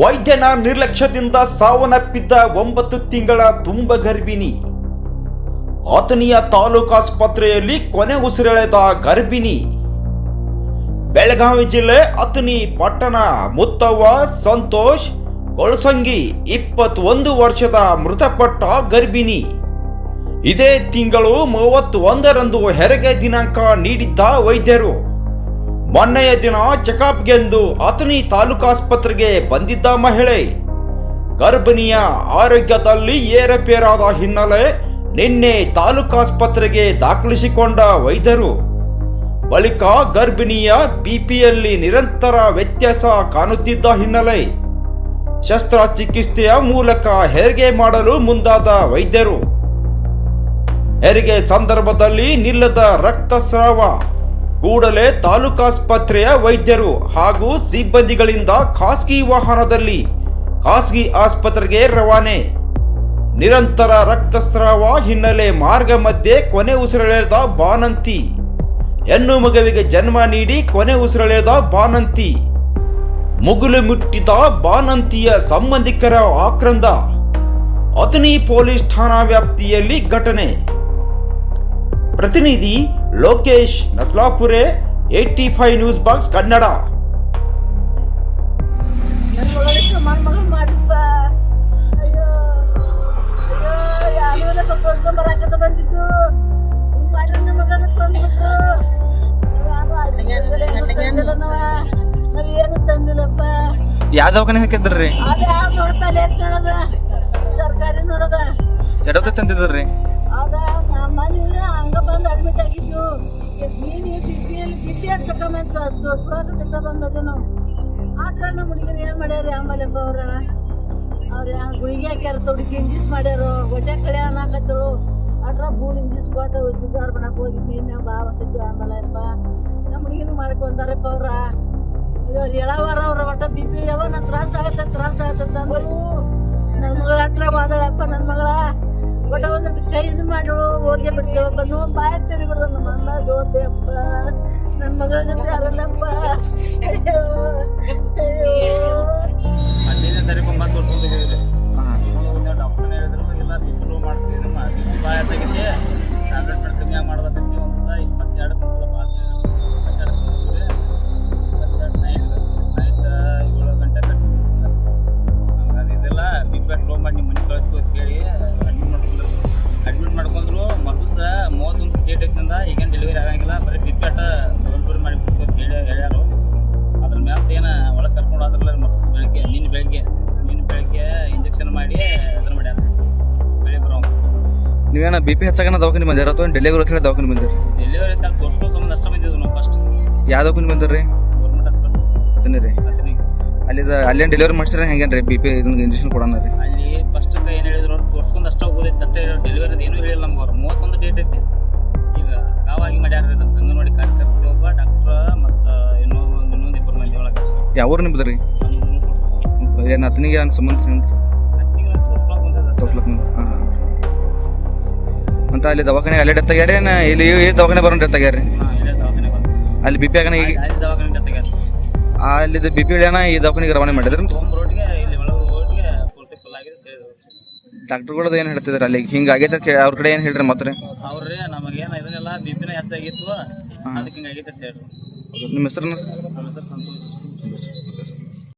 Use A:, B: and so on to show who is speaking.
A: ವೈದ್ಯನ ನಿರ್ಲಕ್ಷ್ಯದಿಂದ ಸಾವನ್ನಪ್ಪಿದ್ದ ಒಂಬತ್ತು ತಿಂಗಳ ತುಂಬ ಗರ್ಭಿಣಿ. ಆತನಿಯ ತಾಲೂಕು ಆಸ್ಪತ್ರೆಯಲ್ಲಿ ಕೊನೆ ಉಸಿರೆಳೆದ ಗರ್ಭಿಣಿ. ಬೆಳಗಾವಿ ಜಿಲ್ಲೆ ಅತನಿ ಪಟ್ಟಣ, ಮುತ್ತವ್ವ, ಸಂತೋಷ್, ಕೊಳಸಂಗಿ ಇಪ್ಪತ್ತೊಂದು ವರ್ಷದ ಮೃತಪಟ್ಟ ಗರ್ಭಿಣಿ. ಇದೇ ತಿಂಗಳು ಮೂವತ್ತೊಂದರಂದು ಹೆರಿಗೆ ದಿನಾಂಕ ನೀಡಿದ್ದ ವೈದ್ಯರು. ಮೊನ್ನೆಯ ದಿನ ಚೆಕಪ್ಗೆಂದು ಅತನಿ ತಾಲೂಕು ಆಸ್ಪತ್ರೆಗೆ ಬಂದಿದ್ದ ಮಹಿಳೆ. ಗರ್ಭಿಣಿಯ ಆರೋಗ್ಯದಲ್ಲಿ ಏರಪೇರಾದ ಹಿನ್ನೆಲೆ ನಿನ್ನೆ ತಾಲೂಕು ಆಸ್ಪತ್ರೆಗೆ ದಾಖಲಿಸಿಕೊಂಡ ವೈದ್ಯರು. ಬಳಿಕ ಗರ್ಭಿಣಿಯ ಬಿಪಿಯಲ್ಲಿ ನಿರಂತರ ವ್ಯತ್ಯಾಸ ಕಾಣುತ್ತಿದ್ದ ಹಿನ್ನೆಲೆ. ಶಸ್ತ್ರಚಿಕಿತ್ಸೆಯ ಮೂಲಕ ಹೆರಿಗೆ ಮಾಡಲು ಮುಂದಾದ ವೈದ್ಯರು. ಹೆರಿಗೆ ಸಂದರ್ಭದಲ್ಲಿ ನಿಲ್ಲದ ರಕ್ತಸ್ರಾವ ಕೂಡಲೇ ತಾಲೂಕಾಸ್ಪತ್ರೆಯ ವೈದ್ಯರು ಹಾಗೂ ಸಿಬ್ಬಂದಿಗಳಿಂದ ಖಾಸಗಿ ವಾಹನದಲ್ಲಿ ಖಾಸಗಿ ಆಸ್ಪತ್ರೆಗೆ ರವಾನೆ. ನಿರಂತರ ರಕ್ತಸ್ರಾವ ಹಿನ್ನೆಲೆ ಮಾರ್ಗ ಮಧ್ಯೆ ಕೊನೆ ಉಸಿರೆಳೆದ ಬಾನಂತಿ. ಹೆಣ್ಣು ಮಗುವಿಗೆ ಜನ್ಮ ನೀಡಿ ಕೊನೆ ಉಸಿರೆಳೆದ ಬಾನಂತಿ. ಮುಗುಲು ಮುಟ್ಟಿದ ಬಾನಂತಿಯ ಸಂಬಂಧಿಕರ ಆಕ್ರಂದ. ಅತನಿ ಪೊಲೀಸ್ ಠಾಣಾ ವ್ಯಾಪ್ತಿಯಲ್ಲಿ ಘಟನೆ. ಪ್ರತಿನಿಧಿ Lokesh Naslapure eighty five news box Kannada.
B: ನನ್ನ ಮಗಳಿಗೆ ಮೊಮ್ಮಗಳು ಮಾಡಿಪ್ಪ ಅಯ್ಯೋ ಅಯ್ಯೋ ಯಾರು ಹಚ್ಚಕಮ್ಮ ತೋರ್ಸ್ಕೊಳಕತ್ತಿದ್ದ ಬಂದದೇನು ಆಟ್ರ ನಮ್ಮ ಹುಡುಗರು ಏನು ಮಾಡ್ಯಾರ? ಆಂಬಲೆಪ್ಪ ಅವ್ರ ಅವ್ರ ಗುಳಿಗೆ ಹಾಕ್ಯಾರ ತೊಡಗಿ ಇಂಜಿಸ್ ಮಾಡ್ಯಾರ. ಹೊಟ್ಟೆ ಕಳೆ ಅನ್ನಕತ್ತಳು. ಆಟ್ರ ಬೂರ್ ಇಂಜಿಸ್ ಕೊಟ್ಟು ಸಿಸಾರ್ ಬಣಕ್ ಹೋಗಿ ಮೇ ಮ್ಯಾಗ ಬಾ ಬಂದಿದ್ದು ಆಂಬಲೆಪ್ಪ ನಮ್ಮ ಹುಡುಗಿನೂ ಮಾಡ್ಕೊಂತಾರಪ್ಪ ಅವ್ರ. ಇವ್ರು ಹೇಳವಾರ ಅವ್ರ ಒಟ್ಟ ಬಿ ಪಿ ಯಾವ ನನ್ನ ತ್ರಾಸ ಆಗತ್ತೆ ತ್ರಾಸ ಆಗತ್ತೆ ನನ್ನ ಮಗಳ ಹತ್ರ ಬಾದಳಪ್ಪ ನನ್ನ ಮಗಳ. ಒಟ್ಟ ಒಂದ್ ಖರೀದಿ ಮಾಡಳು ಹೋಗಿ ಬಿಡ್ತೇವೆ ನೋ ಬಾಯ ತಿರುಗಿಡ್ದು ನಮ್ಮ ಅಣ್ಣ ದೋತೆಯಪ್ಪ ನನ್ನ ಮಗಳ ಜೊತೆ ಯಾರಲ್ಲಪ್ಪ ಅಯ್ಯೋ.
C: ನೀವೇನ ಬಿ ಪಿ ಹೆಚ್ಚಾಗನ ದವಾಖಾನೆ ಬಂದಿರ ಅಥವಾ ಡೆಲಿವರಿ ಹೇಳಿ ದವಾಖಾನೆ ಬಂದಿರ?
D: ಡೆಲಿವರಿ ಕೋಸ್ಟ್ ತೋರ್ಸ್ಕೊ ಸಂಬಂಧ ಅಷ್ಟ ಬಂದಿದ್ರು ನಾವು ಫಸ್ಟ್
C: ಯಾವ ದವಾಖಾನೆ ಬಂದಿರಿ
D: ಗೌರ್ಮೆಂಟ್ ಹಾಸ್ಪಿಟಲ್
C: ಅದನ್ನೇ ರೀ
D: ಅತನಿಗೆ
C: ಅಲ್ಲಿ ಅಲ್ಲೇನು ಡೆಲಿವರಿ ಮಾಡ್ಸಿರ ಹೆಂಗೇನು ರೀ ಬಿ ಪಿ ಇದನ್ನ ಇಂಜೆಕ್ಷನ್ ಕೊಡೋಣ ರೀ?
D: ಅಲ್ಲಿ ಫಸ್ಟ್ ಏನು ಹೇಳಿದ್ರು ತೋರ್ಸ್ಕೊಂಡು ಅಷ್ಟ ಹೋಗೋದೈತೆ ಅಷ್ಟೇ ಡೆಲಿವರಿ ಏನು ಹೇಳಿಲ್ಲ ನಮ್ಗೆ ಅವ್ರು. ಮೂವತ್ತೊಂದು ಡೇಟ್ ಐತಿ. ಈಗ ಗಾವಾಗಿ ಮಾಡ್ಯಾರ ಇದು ಅಂಗನವಾಡಿ ಕಾರ್ಯಕರ್ತೆ ಒಬ್ಬ ಡಾಕ್ಟರ್ ಮತ್ತು ಇನ್ನೊಂದು ಇನ್ನೊಂದು ಇಬ್ಬರು ಮಂದಿ ಒಳಗೆ.
C: ಯಾವ ಊರು ನಿಮ್ದು ರೀ
D: ನಮ್ಮ
C: ಏನು ಅತನಿಗೆ ಏನು ಸಂಬಂಧ. ತೋರ್ಸ್ಲಕ್ ಹಾಂ. ಅಂತ ಅಲ್ಲಿ ದವಾಖಾನೆ ಅಲ್ಲೇ ಡೆತ್ ಆಗ್ಯಾರ ಏನ ಇಲ್ಲಿ ಈ ದವಾಖಾನೆ ಬರೋಣ ಡೆತ್ ಆಗ್ಯಾರ ಅಲ್ಲಿ ಬಿ ಪಿ ಆಗನ ಈಗ ಅಲ್ಲಿದ್ದು ಬಿ ಪಿ ಈ ದವಾಖಾನೆಗೆ ರವಾನೆ ಮಾಡಿದ್ರಿ ಡಾಕ್ಟರ್ಗಳದ್ದು ಏನು ಹೇಳ್ತಿದ್ರು ಅಲ್ಲಿ ಹಿಂಗ ಕೇಳಿ ಅವ್ರ ಕಡೆ ಏನು ಹೇಳ್ರಿ ಮತ್ತೆ ರೀ
D: ಅವ್ರಿ ನಮಗೇನು ಇದನ್ನೆಲ್ಲ ಬಿ ಪಿನ ಹೆಚ್ಚಾಗಿತ್ತು ಅದಕ್ಕೆ ಹಿಂಗೆ ಆಗೈತೆ ಅಂತ ಹೇಳಿದ್ರು
C: ನಿಮ್ಮ ಹೆಸರು
D: ನಮ್ಮ ಹೆಸರು ಸಂತೋಷ್.